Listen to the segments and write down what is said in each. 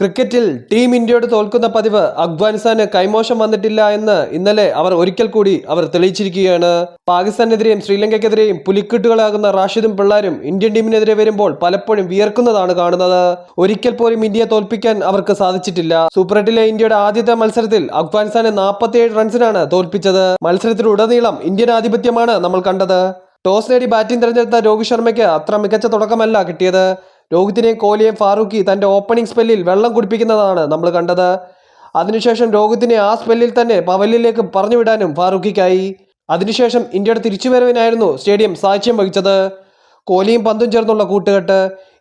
ക്രിക്കറ്റിൽ ടീം ഇന്ത്യയോട് തോൽക്കുന്ന പതിവ് അഫ്ഗാനിസ്ഥാന് കൈമോശം വന്നിട്ടില്ല എന്ന് ഇന്നലെ അവർ ഒരിക്കൽ കൂടി അവർ തെളിയിച്ചിരിക്കുകയാണ്. പാകിസ്ഥാനെതിരെയും ശ്രീലങ്കയ്ക്കെതിരെയും പുലിക്കെട്ടുകളാകുന്ന റാഷിദും പിള്ളാരും ഇന്ത്യൻ ടീമിനെതിരെ വരുമ്പോൾ പലപ്പോഴും വിയർക്കുന്നതാണ് കാണുന്നത്. ഒരിക്കൽ പോലും ഇന്ത്യയെ തോൽപ്പിക്കാൻ അവർക്ക് സാധിച്ചിട്ടില്ല. സൂപ്പർ എട്ടിലെ ഇന്ത്യയുടെ ആദ്യത്തെ മത്സരത്തിൽ അഫ്ഗാനിസ്ഥാനെ നാൽപ്പത്തിയേഴ് റൺസിനാണ് തോൽപ്പിച്ചത്. മത്സരത്തിലുടനീളം ഇന്ത്യൻ ആധിപത്യമാണ് നമ്മൾ കണ്ടത്. ടോസ് നേടി ബാറ്റിംഗ് തിരഞ്ഞെടുത്ത രോഹിത് ശർമ്മയ്ക്ക് അത്ര മികച്ച തുടക്കമല്ല കിട്ടിയത്. രോഹിത്തിനെയും കോഹ്ലിയെയും ഫാറൂഖി തന്റെ ഓപ്പണിംഗ് സ്പെല്ലിൽ വെള്ളം കുടിപ്പിക്കുന്നതാണ് നമ്മൾ കണ്ടത്. അതിനുശേഷം രോഹിത്തിനെ ആ സ്പെല്ലിൽ തന്നെ പവലിലേക്ക് പറഞ്ഞുവിടാനും ഫാറൂഖിക്കായി. അതിനുശേഷം ഇന്ത്യയുടെ തിരിച്ചുവരവിനായിരുന്നു സ്റ്റേഡിയം സാക്ഷ്യം വഹിച്ചത്. കോഹ്ലിയും പന്തും ചേർന്നുള്ള കൂട്ടുകെട്ട്.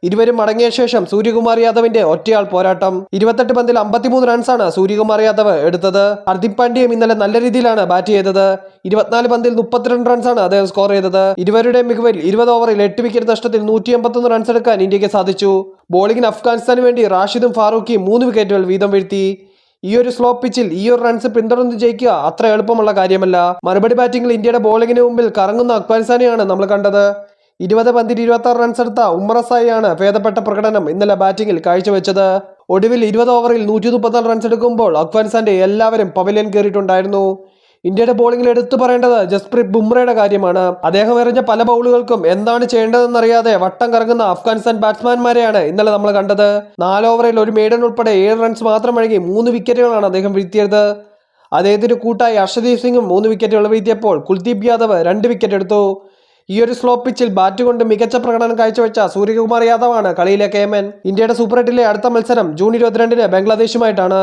ഇരുവരും മടങ്ങിയ ശേഷം സൂര്യകുമാർ യാദവിന്റെ ഒറ്റയാൾ പോരാട്ടം. ഇരുപത്തെട്ട് പന്തിൽ അമ്പത്തിമൂന്ന് റൺസാണ് സൂര്യകുമാർ യാദവ് എടുത്തത്. ഹർദിക് പാണ്ഡ്യയും ഇന്നലെ നല്ല രീതിയിലാണ് ബാറ്റ് ചെയ്തത്. ഇരുപത്തിനാല് പന്തിൽ മുപ്പത്തിരണ്ട് റൺസാണ് അദ്ദേഹം സ്കോർ ചെയ്തത്. ഇരുവരുടെ മികവിൽ ഇരുപത് ഓവറിൽ എട്ട് വിക്കറ്റ് നഷ്ടത്തിൽ നൂറ്റി എൺപത്തൊന്ന് റൺസ് എടുക്കാൻ ഇന്ത്യയ്ക്ക് സാധിച്ചു. ബോളിംഗിന് അഫ്ഗാനിസ്ഥാന് വേണ്ടി റാഷിദും ഫാറൂഖിയും മൂന്ന് വിക്കറ്റുകൾ വീതം വീഴ്ത്തി. ഈ ഒരു സ്ലോ പിച്ചിൽ ഈ ഒരു റൺസ് പിന്തുടർന്ന് ജയിക്കുക അത്ര എളുപ്പമുള്ള കാര്യമല്ല. മറുപടി ബാറ്റിംഗിൽ ഇന്ത്യയുടെ ബോളിംഗിന് മുമ്പിൽ കറങ്ങുന്ന അഫ്ഗാനിസ്ഥാനെയാണ് നമ്മൾ കണ്ടത്. ഇരുപത് പന്തിൽ ഇരുപത്തി ആറ് റൺസ് എടുത്ത ഭേദപ്പെട്ട പ്രകടനം ഇന്നലെ ബാറ്റിംഗിൽ കാഴ്ചവെച്ചത്. ഒടുവിൽ ഇരുപത് ഓവറിൽ നൂറ്റി മുപ്പത്തിനാല് റൺസ് എടുക്കുമ്പോൾ അഫ്ഗാനിസ്ഥാന്റെ എല്ലാവരും പവലിയൻ കയറിയിട്ടുണ്ടായിരുന്നു. ഇന്ത്യയുടെ ബോളിംഗിൽ എടുത്തു പറയേണ്ടത് ജസ്പ്രീത് ബുംറയുടെ കാര്യമാണ്. അദ്ദേഹം എറിഞ്ഞ പല ബൗളുകൾക്കും എന്താണ് ചെയ്യേണ്ടതെന്നറിയാതെ വട്ടം കറങ്ങുന്ന അഫ്ഗാനിസ്ഥാൻ ബാറ്റ്സ്മാൻമാരെയാണ് ഇന്നലെ നമ്മൾ കണ്ടത്. നാല് ഓവറിൽ ഒരു മേഡൻ ഉൾപ്പെടെ ഏഴ് റൺസ് മാത്രം വഴങ്ങി മൂന്ന് വിക്കറ്റുകളാണ് അദ്ദേഹം വീഴ്ത്തിയത്. അദ്ദേഹത്തിന്റെ കൂട്ടായി അർഷദീപ് സിംഗും മൂന്ന് വിക്കറ്റുകൾ വീഴ്ത്തിയപ്പോൾ കുൽദീപ് യാദവ് രണ്ട് വിക്കറ്റ് എടുത്തു. ഈ ഒരു സ്ലോ പിച്ചിൽ ബാറ്റ് കൊണ്ട് മികച്ച പ്രകടനം കാഴ്ചവെച്ച സൂര്യകുമാർ യാദവാണ് കളിയിലെ കേമൻ ഇന്ത്യയുടെ സൂപ്പർ എട്ടിലെ അടുത്ത മത്സരം ജൂൺ ഇരുപത്തിരണ്ടിന് ബംഗ്ലാദേശുമായിട്ടാണ്.